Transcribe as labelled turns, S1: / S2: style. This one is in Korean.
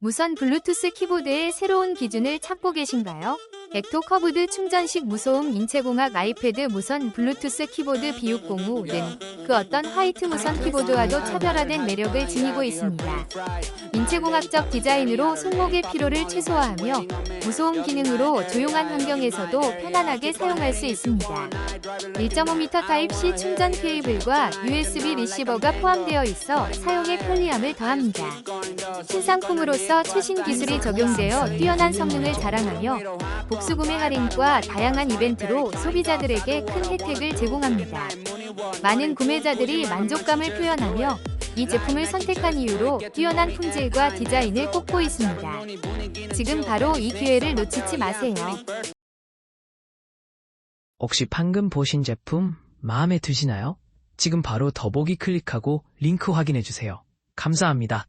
S1: 무선 블루투스 키보드의 새로운 기준을 찾고 계신가요? 엑토 커브드 충전식 무소음 인체공학 아이패드 무선 블루투스 키보드 B605는 그 어떤 화이트 무선 키보드와도 차별화된 매력을 지니고 있습니다. 인체공학적 디자인으로 손목의 피로를 최소화하며 무소음 기능으로 조용한 환경에서도 편안하게 사용할 수 있습니다. 1.5m 타입C 충전 케이블과 USB 리시버가 포함되어 있어 사용의 편리함을 더합니다. 신상품으로서 최신 기술이 적용되어 뛰어난 성능을 자랑하며 복수구매 할인과 다양한 이벤트로 소비자들에게 큰 혜택을 제공합니다. 많은 구매자들이 만족감을 표현하며 이 제품을 선택한 이유로 뛰어난 품질과 디자인을 꼽고 있습니다. 지금 바로 이 기회를 놓치지 마세요.
S2: 혹시 방금 보신 제품 마음에 드시나요? 지금 바로 더보기 클릭하고 링크 확인해 주세요. 감사합니다.